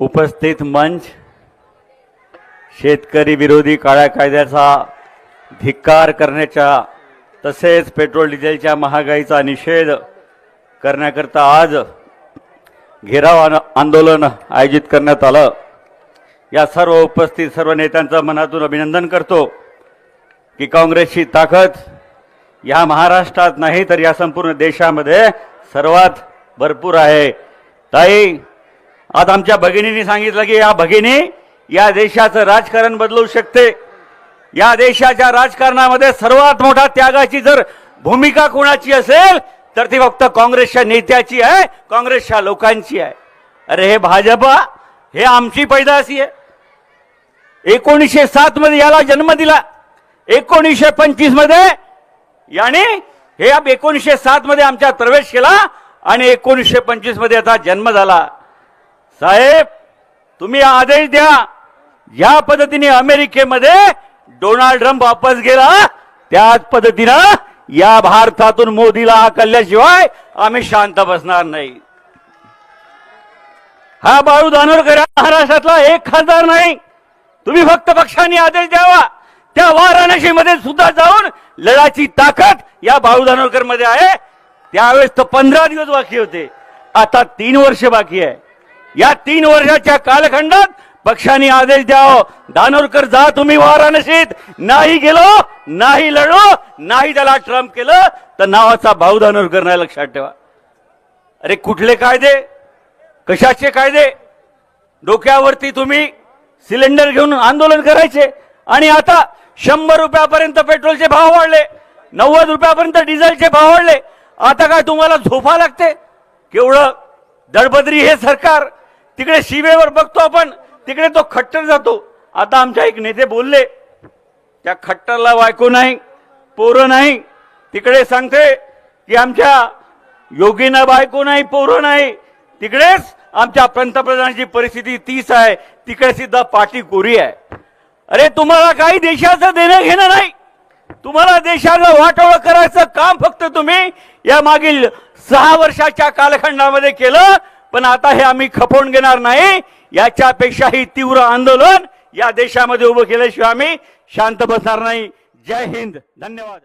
उपस्थित मंच शेतकरी विरोधी काळ्या कायद्याचा धिक्कार करण्याच्या तसेच पेट्रोल डिझेलच्या महागाईचा निषेध करण्याकरता आज घेराव आंदोलन आयोजित करण्यात आलं. या सर्व उपस्थित सर्व नेत्यांचं मनातून अभिनंदन करतो की काँग्रेसची ताकद या महाराष्ट्रात नाही तर या संपूर्ण देशामध्ये सर्वात भरपूर आहे. ताई आज आमच्या भगिनींनी सांगितलं की या भगिनी या देशाचं राजकारण बदलू शकते. या देशाच्या राजकारणामध्ये सर्वात मोठा त्यागाची जर भूमिका कोणाची असेल तर ती फक्त काँग्रेसच्या नेत्याची आहे काँग्रेसच्या लोकांची आहे. अरे हे भाजपा हे आमची पैदासी आहे. एकोणीसशे सात मध्ये याला जन्म दिला. एकोणीसशे पंचवीसमध्ये याने हे अब एकोणीसशे सात मध्ये आमच्यात प्रवेश केला आणि एकोणीसशे पंचवीसमध्ये याचा जन्म झाला. साहेब तुम्ही आदेश द्या. ज्या पद्धतीने अमेरिकेमध्ये डोनाल्ड ट्रम्प वापस गेला. त्याच पद्धतीनं या भारतातून मोदीला हाकलल्याशिवाय आम्ही शांत बसणार नाही. हा बाळू दानोरकर महाराष्ट्रातला एक खासदार नाही. तुम्ही फक्त पक्षांनी आदेश द्यावा. त्या वाराणसीमध्ये सुद्धा जाऊन लढाची ताकद या बाळू धानोरकरमध्ये आहे. त्यावेळेस तर पंधरा दिवस बाकी होते. आता तीन वर्ष बाकी आहे. या तीन वर्षाच्या कालखंडात पक्षाने आदेश द्यावं. दानोरकर जा तुम्ही वाराणसीत. नाही गेलो नाही लढलो नाही त्याला ट्रम्प केलं तर नावाचा भाऊ दानोरकर नाही लक्षात ठेवा. अरे कुठले कायदे? कशाचे कायदे? डोक्यावरती तुम्ही सिलेंडर घेऊन आंदोलन करायचे. आणि आता शंभर रुपयापर्यंत पेट्रोलचे भाव वाढले. नव्वद रुपयापर्यंत डिझेलचे भाव वाढले. आता काय तुम्हाला झोपा लागते? केवढं दडबदरी हे सरकार. तिकडे शिवेवर बघतो आपण तिकडे तो खट्टर जातो. आता आमच्या एक नेते बोलले त्या खट्टरला बायको नाही पोरं नाही. तिकडे सांगते की आमच्या योगीना बायको नाही पोरं नाही. तिकडेच आमच्या पंतप्रधानांची परिस्थिती तीच आहे. तिकडे सुद्धा पाठी कोरी आहे. अरे तुम्हाला काही देशाचं देणं घेणं नाही. तुम्हाला देशाला वाटोळं करायचं काम फक्त तुम्ही या मागील सहा वर्षाच्या कालखंडामध्ये केलं पण आता हे आम्ही खपवून घेणार नाही. याच्यापेक्षाही तीव्र आंदोलन या देशामध्ये उभं केल्याशिवाय आम्ही शांत बसणार नाही. जय हिंद. धन्यवाद.